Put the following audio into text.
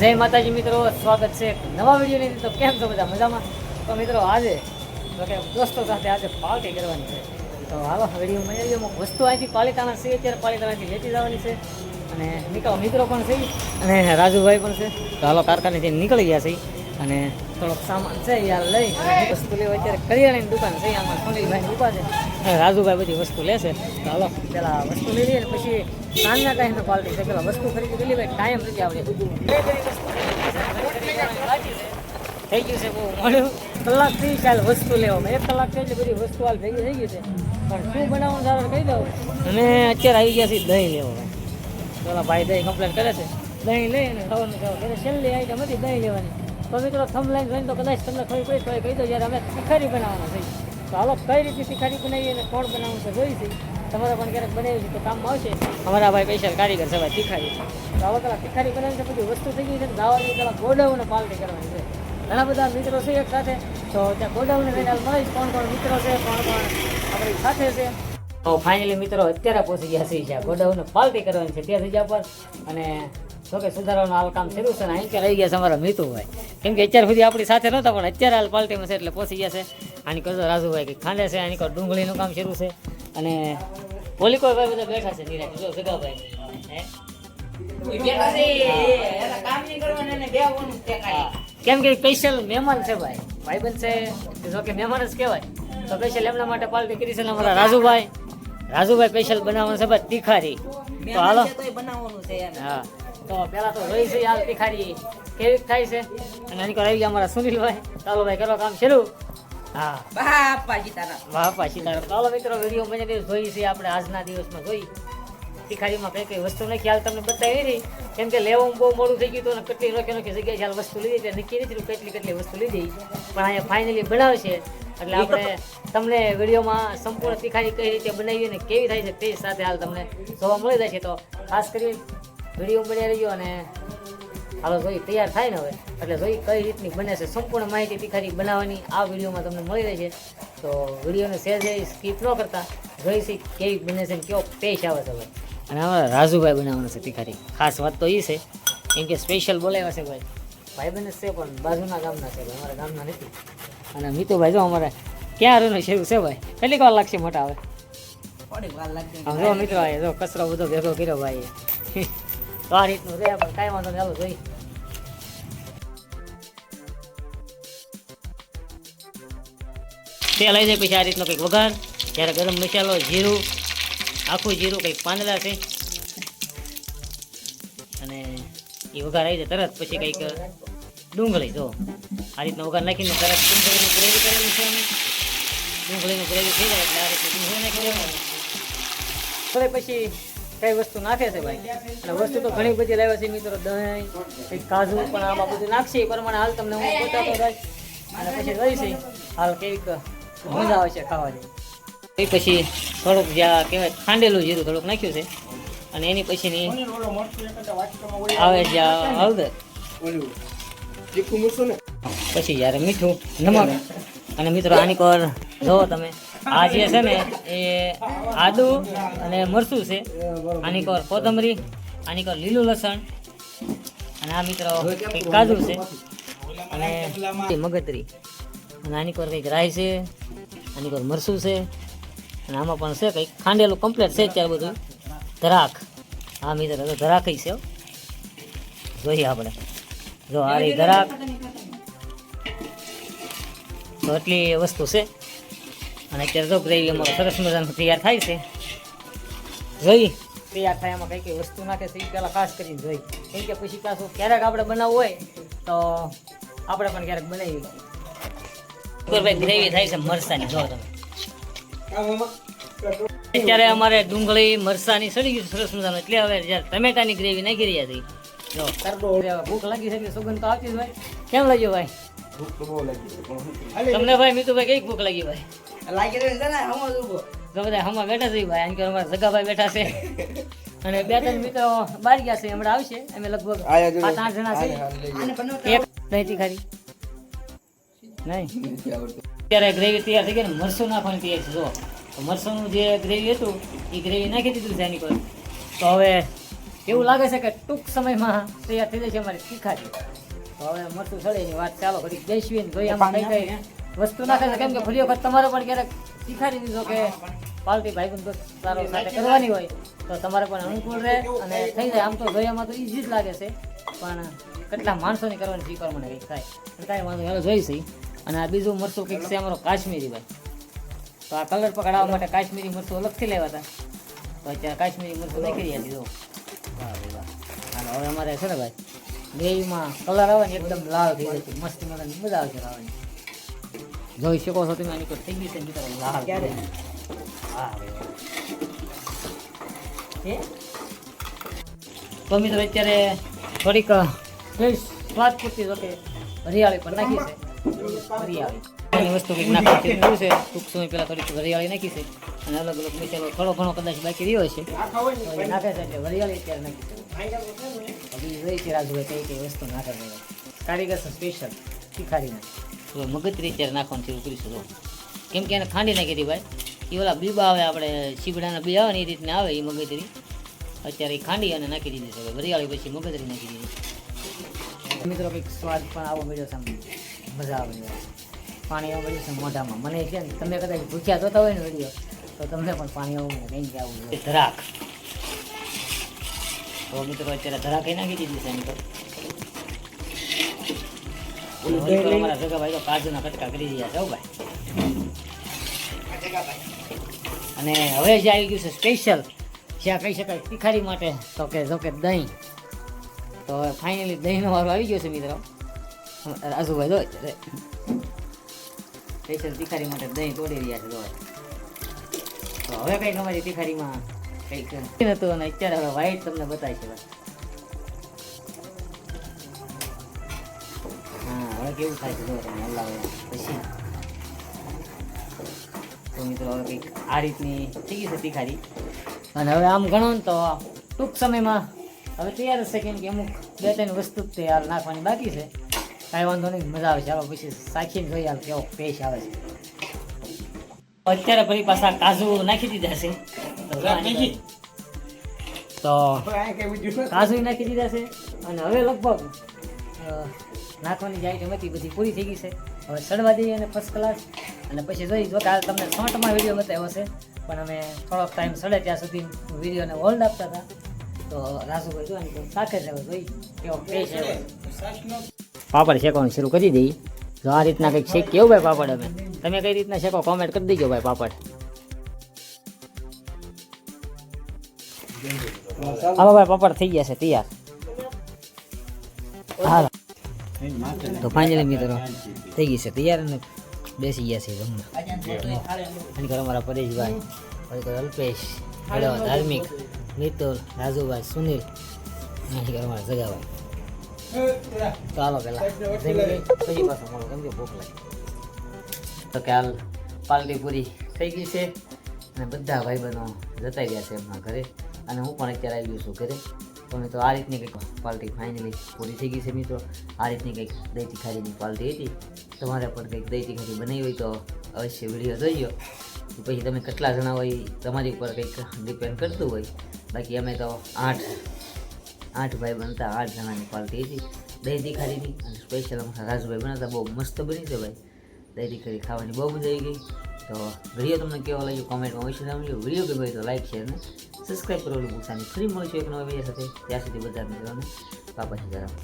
જય માતાજી મિત્રો, સ્વાગત છે નવા વિડીયોની. તો કેમ છો બધા? મજામાં? તો મિત્રો આજે, તો કે દોસ્તો સાથે આજે પાર્ટી કરવાની છે. તો હાલો વીડિયો આવી અમુક વસ્તુ અહીંથી પાલિતાણા છે, અત્યારે પાલિતાણાથી લેતી જવાની છે. અને નીકળો મિત્રો પણ છે. અને રાજુભાઈ પણ છે. તો હાલો કારખાનેથી નીકળી ગયા છે. અને થોડોક સામાન છે યાર લઈ. વસ્તુ લેવા અત્યારે કરિયાણાની દુકાન છે આમાં સુનિલભાઈની દુકાન છે. રાજુભાઈ બધી વસ્તુ લેશે તો હાલો, પેલા વસ્તુ લઈ લઈએ ને પછી સાંજના ટાઈમે પાર્ટી છે. પેલા વસ્તુ ખરીદી લઈ ભાઈ ટાઈમ નથી આવડે થઈ ગયું છે, બહુ કલાક કલાકથી ચાલ વસ્તુ લેવામાં. એક કલાક થઈ બધી વસ્તુ હાલ ભેગી થઈ ગઈ છે. પણ શું બનાવવાનું સારું કહી દઉં. અને અત્યારે આવી ગયા છે દહીં લેવા. પેલા ભાઈ દહીં કમ્પ્લેન કરે છે. દહીં લઈ અને ખાવાનું ખાવ એટલે છેલ્લી આઈટમ હતી દહીં લેવાની. તો મિત્રો થમ લાઈન જોઈને તો કદાચ તમને ખબર પડી તો કહી દો જ્યારે અમે તિખારી બનાવવાના છે તો હાલો કઈ રીતે તિખારી બનાવીએ અને કોણ બનાવવું છે જોઈ છે? તમારે પણ ક્યારેક બનાવી છે તો કામમાં આવશે. અમારા ભાઈ પૈસા કારીગર છે, ભાઈ તિખારી તો હવે પેલા તિખારી બનાવી છે બધી વસ્તુ થઈ ગઈ છે દાવાની પેલા ગોડાઉને પાલટી કરવાની છે. ઘણા બધા મિત્રો છે એક સાથે. તો ત્યાં ગોડાઉને જઈને મળીશ કોણ કોણ મિત્રો છે, કોણ કોણ આપણી સાથે છે. તો ફાઇનલી મિત્રો અત્યારે પહોંચી ગયા છે જ્યાં પાલટી કરવાની છે. ત્યાં જગ્યા પર અને જો કે સુધારવાનું હાલ કામ શરૂ છે ને અહીં રહી ગયા છે અમારા ભાઈ. કેમ કે અત્યાર સુધી આપણી સાથે નહોતા પણ અત્યારે હાલ પાલટીમાં છે એટલે પહોંચી ગયા છે. આની કરતો રાજુભાઈ કે ખાંડે છે આની કર ડુંગળીનું કામ શરૂ છે. અને પોલીકો ભાઈ બધા બેઠા છે નિરાજ જો જગાભાઈ કેમ કે સ્પેશિયલ મહેમાન છે ભાઈ. ભાઈબંધ છે જો કે મહેમાન જ કહેવાય. તો સ્પેશિયલ એમના માટે પાલટી કરી છે અમારા રાજુભાઈ. રાજુભાઈ સ્પેશિયલ બનાવવાનું છે ભાઈ તીખારી તો હાલો. હા. તો પેલા તો છે હાલ તીખારી કેવી થાય છે? અને એની કરાવી ગયા અમારા સુનિલભાઈ ચાલો ભાઈ કરો કામ શરૂ હા. બાપા સીતારામ બાપા સીતારામ ચાલો મિત્રો વીડિયો બની જોઈ છે આપણે આજના દિવસમાં જોઈ. તીખારીમાં કઈ કઈ વસ્તુ નથી. હાલ તમને બતાવી રહી. કેમ કે લેવું બહુ મોડું થઈ ગયું હતું કેટલી રોકે રોકે જગ્યાએ હાલ વસ્તુ લીધી એટલે નક્કી નથી કેટલી કેટલી વસ્તુ લીધી. પણ અહીંયા ફાઇનલી બનાવશે. એટલે આપણે તમને વિડીયોમાં સંપૂર્ણ તીખારી કઈ રીતે બનાવી અને કેવી થાય છે તે સાથે હાલ તમને જોવા મળી જશે. તો ખાસ કરી વીડિયો બન્યા રહ્યો અને હાલો જોઈ તૈયાર થાય ને હવે. એટલે જોઈ કઈ રીતની બને છે સંપૂર્ણ માહિતી તીખારી બનાવવાની આ વિડીયોમાં તમને મળી રહેશે. તો વિડીયોને સહેજ સ્કીપ ન કરતા. જોઈ છે કેવી બને છે કેવો પેશ આવે છે ભાઈ અને હવે રાજુભાઈ બનાવવાનું છે તીખારી. ખાસ વાત તો એ છે કેમ કે સ્પેશિયલ બોલાવ્યા છે ભાઈ. ભાઈ બને છે પણ બાજુના ગામના છે અમારા ગામના નથી. અને મિતુભાઈ જો અમારે ક્યાં રહેવાનું શરૂ છે ભાઈ? કેટલીક વાર લાગશે મોટા આવે જો મિત્રો જો કચરો બધો ભેગો કર્યો ભાઈ તો આ રીતનું રહે પણ કાંઈ વાંધો નહીં, હાલો જોઈ તે લઈ જાય પછી આ રીતનો કંઈક વઘાર. જ્યારે ગરમ મસાલો, જીરું, આખું જીરું કંઈક પાંદડા છે. અને એ વઘાર આવી જાય તરત, પછી કંઈક ડુંગળી, જો. આ રીતનો વઘાર નાખીને તરત ડુંગળીનું ગ્રેવી કરેલું છે અમે ડુંગળીનું ગ્રેવી થઈ જાય એટલે આ રીતે ડુંગળી નાખી દેવાનું. પછી કઈ વસ્તુ નાખે છે ભાઈ? અને વસ્તુ તો ઘણી બધી લાવ્યા છે મિત્રો, દહીં કાજુ પણ આમાં બધું નાખશે, એ પ્રમાણે હાલ તમને હું બતાવતો ભાઈ. અને પછી રહીશ હાલ કેવીક મજા આવે છે ખાવાની. એ પછી થોડુંક જ્યાં કહેવાય ખાંડેલું જીરું થોડુંક નાખ્યું છે. અને એની પછીની આવે જ્યાં હળદર. પછી જ્યારે મીઠું નમક. અને મિત્રો આની પર જોવો તમે આ જે છે ને, એ આદુ અને મરચું છે. આની કોર કોથમરી, આની કોર લીલું લસણ, અને આ મિત્રો કંઈક કાજુ છે. અને મગતરી અને આની કોર કંઈક રાઈ છે, આની કોર મરચું છે. અને આમાં પણ છે કંઈક ખાંડેલું કમ્પ્લેટ છે અત્યારે બધું. ધરાક. હા, મિત્રો, તો ધરાક છે જોઈએ આપણે. જો આ ધરાક. તો એટલી વસ્તુ છે. અને અત્યારે તો ગ્રેવી અમારો સરસ મજાનું તૈયાર થાય છે. જોઈ. તૈયાર થાય એમાં કઈ કઈ વસ્તુ નાખે છે એ પહેલાં ખાસ કરીને જોઈ. કેમ કે પછી પાછું ક્યારેક આપણે બનાવવું હોય તો આપણે પણ ક્યારેક બનાવી ભાઈ ગ્રેવી થાય છે મરસાની જો તમે. અત્યારે અમારે ડુંગળી મરસાની સડી ગયું સરસ મજાનું. એટલે હવે જ્યારે ટમેટાની ગ્રેવી નાખી રહ્યા છીએ. જો. ભૂખ લાગી છે એટલે સુગંધ તો આવતી જ હોય. કેમ લાગ્યો ભાઈ? તમને ભાઈ મીતુભાઈ કઈ ભૂખ લાગી ભાઈ તો બધા હમણાં બેઠા છે ભાઈ આમ અમારા જગાભાઈ બેઠા છે. અને બે ત્રણ મિત્રો બહાર ગયા છે હમણાં આવશે. અમે લગભગ સાત આઠ જણા છે એક નહીં તીખારી નહીં. અત્યારે ગ્રેવી તૈયાર થઈ ગઈ ને મરસું નાખવાની તૈયાર છે જો. તો મરસુંનું જે ગ્રેવી હતું એ ગ્રેવી નાખી દીધું છે એની પર. તો હવે એવું લાગે છે કે ટૂંક સમયમાં તૈયાર થઈ જશે અમારી તીખારી તો હવે મરસું સડે એની વાત ચાલો ઘડી બેસવી ને જોઈએ આમાં કઈ કઈ વસ્તુ નાખે છે કેમ કે ફરી વખત તમારે પણ ક્યારેક શીખાડી દીધો કે પાલટી ભાઈ તારો સાથે કરવાની હોય તો તમારે પણ અનુકૂળ રહે અને થઈ જાય. આમ તો જોયામાં તો ઈઝી જ લાગે છે પણ કેટલા માણસોની કરવાની શીખવા મને કંઈક થાય. કાંઈ વાંધો ચાલો જોઈશ અને આ બીજું મરચું કંઈક છે અમારો કાશ્મીરી ભાઈ. તો આ કલર પકડાવવા માટે કાશ્મીરી મરસું અલગથી લેવા હતા તો અત્યારે કાશ્મીરી મરચું નાખી રહ્યા દીધો વાહ ભાઈ વાહ. હાલો હવે અમારે છે ને ભાઈ ગ્રેવીમાં કલર આવે ને એકદમ લાલ થઈ જાય મસ્ત મજા આવશે ખાવાની. જોઈ શકો છો તમે આની કોઈ થઈ ગઈ છે લાલ ક્યારે? તો મિત્રો અત્યારે થોડીક સ્વાદ પૂરતી જો કે હરિયાળી પણ નાખી છે હરિયાળી વસ્તુ કંઈક નાખવાની છે છે ટૂંક સમય પહેલાં થોડીક હરિયાળી નાખી છે અને અલગ અલગ મસાલો થોડો ઘણો કદાચ બાકી રહ્યો છે નાખે છે એટલે હરિયાળી અત્યારે નાખી છે હજી જોઈ છે રાજુભાઈ કઈ કઈ વસ્તુ નાખે છે કારીગર સ્પેશિયલ તીખારીના તો મગજરી અત્યારે નાખવાનું શરૂ કરીશું તો કેમ કે એને ખાંડી નાખી હતી ભાઈ. એ ઓલા બીબા આવે આપણે શીબડાના બી આવે ને એ રીતના આવે એ મગજરી. અત્યારે એ ખાંડી અને નાખી દીધી છે વરિયાળી પછી મગજરી નાખી દીધી મિત્રો કંઈક સ્વાદ પણ આવો મળ્યો છે મજા આવે પાણી આવું મળ્યું છે મોઢામાં. મને છે ને તમે કદાચ ભૂખ્યા જોતા હોય ને વીડિયો તો તમને પણ પાણી આવું કંઈ આવું ધરાક. તો મિત્રો અત્યારે ધરાક એ નાખી દીધી છે તો કાજુના કટકા કરી રહ્યા છે ભાઈ અને હવે જે આવી ગયું છે સ્પેશિયલ જ્યાં કહી શકાય તિખારી માટે, તો કે જો કે દહીં. તો ફાઇનલી દહીંનો વારો આવી ગયો છે મિત્રો. રાજુભાઈ અત્યારે સ્પેશિયલ તિખારી માટે દહીં તોડી રહ્યા છે, જો તો હવે કંઈક અમારી તિખારીમાં કંઈક નતું અને અત્યારે હવે વ્હાઈટ તમને બતાવી છે હવે કેવું થાય છે જો તમને હલાવે પછી તો મિત્રો હવે કંઈક આ રીતની થઈ ગઈ છે તીખારી. અને હવે આમ ગણો ને તો ટૂંક સમયમાં હવે તૈયાર છે કેમ કે અમુક બે ત્રણ વસ્તુ તૈયાર નાખવાની બાકી છે. કાંઈ વાંધો નહીં મજા આવે છે. ચાલો પછી સાખીને જોઈએ હાલ કેવો પેશ આવે છે. અત્યારે ફરી પાછા કાજુ નાખી દીધા છે. તો કાજુ નાખી દીધા છે. અને હવે લગભગ નાખવાની જાય આઈટમ હતી બધી પૂરી થઈ ગઈ છે. હવે સડવા દઈએ અને ફર્સ્ટ ક્લાસ અને પછી જોઈ જો આ તમને શોર્ટમાં વીડિયો બતાવ્યો છે. પણ અમે થોડોક ટાઈમ સડે ત્યાં સુધી વિડીયોને હોલ્ડ આપતા હતા. તો રાજુભાઈ જો તો સાથે જ હવે જોઈ કેવો ફ્રેશ પાપડ શેકવાનું શરૂ કરી દઈએ. જો આ રીતના કંઈક શેક કેવું ભાઈ પાપડ અમે તમે કઈ રીતના શેકો કોમેન્ટ કરી દેજો ભાઈ પાપડ. હાલો ભાઈ પાપડ થઈ ગયા છે, તૈયાર. હાલો તો ફાઇનલી મિત્રો, થઈ ગઈ છે. તૈયાર અને બેસી ગયા છે જમવા. અને ઘર અમારા પરેશભાઈ ઘર અલ્પેશ હેડો ધાર્મિક મિતુલ રાજુભાઈ, સુનિલ અને ઘર અમારા જગાભાઈ ચાલો પહેલાં પછી પાછો મળો. કેમ કે ભૂખ લાગે. તો કે હાલ પાલટી પૂરી થઈ ગઈ છે. અને બધા ભાઈબંધો જતા ગયા છે એમના ઘરે. અને હું પણ અત્યારે આવી ગયો છું ઘરે. તો મિત્રો આ રીતની કંઈક પાર્ટી ફાઇનલી પૂરી થઈ ગઈ છે મિત્રો. આ રીતની કંઈક દહીં તીખારીની પાર્ટી હતી. તમારે પણ કંઈક દહીં તીખારી બનાવી હોય તો અવશ્ય વીડિયો જોઈ લો પછી તમે કેટલા જણા હોય તમારી ઉપર કંઈક ડિપેન્ડ કરતું હોય. બાકી અમે તો આઠ આઠ ભાઈ બનતા આઠ જણાની પાર્ટી હતી. દહીં તીખારીની અને સ્પેશિયલ અમારા રાજુભાઈ બનાવતા, બહુ મસ્ત બની છે ભાઈ. દહીં તીખારી ખાવાની બહુ મજા આવી ગઈ. તો વીડિયો તમને કેવો લાગ્યો? કોમેન્ટમાં અવશ્ય સમજો વીડિયો ગમ્યો તો લાઈક શેર અને સબસ્ક્રાઈબ કરવાનું ભૂલતા નહીં ફરી મળીશું એક નવા વીડિયો સાથે. ત્યાં સુધી બધા મિત્રોને બાપા સીતારામ